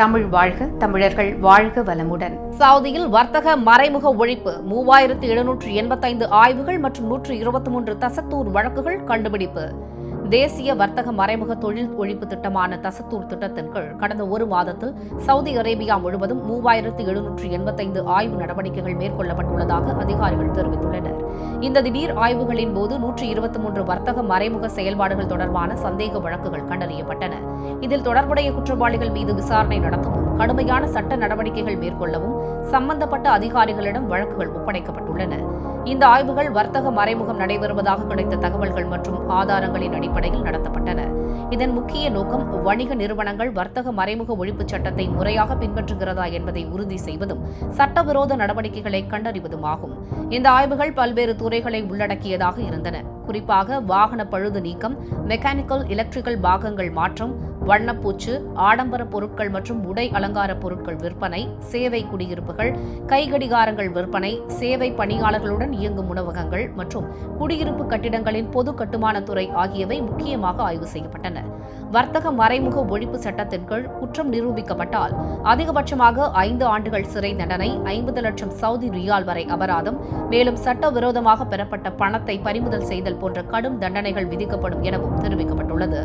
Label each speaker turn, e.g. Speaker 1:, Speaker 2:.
Speaker 1: தமிழ் வாழ்க தமிழர்கள் வாழ்க வளமுடன்.
Speaker 2: சவுதியில் வர்த்தக மறைமுக ஒழிப்பு மூவாயிரத்து எழுநூற்று எண்பத்தைந்து ஆய்வுகள் மற்றும் நூற்று இருபத்தி மூன்று தசத்தூர் வழக்குகள் கண்டுபிடிப்பு. தேசிய வர்த்தக மறைமுக தொழில் ஒழிப்பு திட்டமான தசத்தூர் திட்டத்தின் கீழ் கடந்த ஒரு மாதத்தில் சவுதி அரேபியா முழுவதும் மூவாயிரத்து எழுநூற்று எண்பத்தைந்து ஆய்வு நடவடிக்கைகள் மேற்கொள்ளப்பட்டுள்ளதாக அதிகாரிகள் தெரிவித்துள்ளனர். இந்த திடீர் ஆய்வுகளின் போது நூற்று இருபத்தி மூன்று வர்த்தக மறைமுக செயல்பாடுகள் தொடர்பான சந்தேக வழக்குகள் கண்டறியப்பட்டன. இதில் தொடர்புடைய குற்றவாளிகள் மீது விசாரணை நடத்தவும் கடுமையான சட்ட நடவடிக்கைகள் மேற்கொள்ளவும் சம்பந்தப்பட்ட அதிகாரிகளிடம் வழக்குகள் ஒப்படைக்கப்பட்டுள்ளன. இந்த ஆய்வுகள் வர்த்தக மறைமுகம் நடைபெறுவதாக கிடைத்த தகவல்கள் மற்றும் ஆதாரங்களின் அடிப்படையில் நடத்தப்பட்டன. இதன் முக்கிய நோக்கம் வணிக நிறுவனங்கள் வர்த்தக மறைமுக ஒழிப்புச் சட்டத்தை முறையாக பின்பற்றுகிறதா என்பதை உறுதி செய்வதும் சட்டவிரோத நடவடிக்கைகளை கண்டறிவதும் ஆகும். இந்த ஆய்வுகள் பல்வேறு துறைகளை உள்ளடக்கியதாக இருந்தன. குறிப்பாக வாகன பழுது நீக்கம் மெக்கானிக்கல் எலக்ட்ரிக்கல் பாகங்கள் மாற்றம் வண்ணப்பூச்சு ஆடம்பர பொருட்கள் மற்றும் உடை அலங்கார பொருட்கள் விற்பனை சேவை குடியிருப்புகள் கைகடிகாரங்கள் விற்பனை சேவை பணியாளர்களுடன் இயங்கும் உணவகங்கள் மற்றும் குடியிருப்பு கட்டிடங்களின் பொது கட்டுமானத்துறை ஆகியவை முக்கியமாக ஆய்வு செய்யப்பட்டன. வர்த்தக மறைமுக ஒழிப்பு சட்டத்தின் கீழ் குற்றம் நிரூபிக்கப்பட்டால் அதிகபட்சமாக ஐந்து ஆண்டுகள் சிறை தண்டனை ஐம்பது லட்சம் சவுதி ரியால் வரை அபராதம் மேலும் சட்டவிரோதமாக பெறப்பட்ட பணத்தை பறிமுதல் செய்தல் போன்ற கடும் தண்டனைகள் விதிக்கப்படும் எனவும் தெரிவிக்கப்பட்டுள்ளது.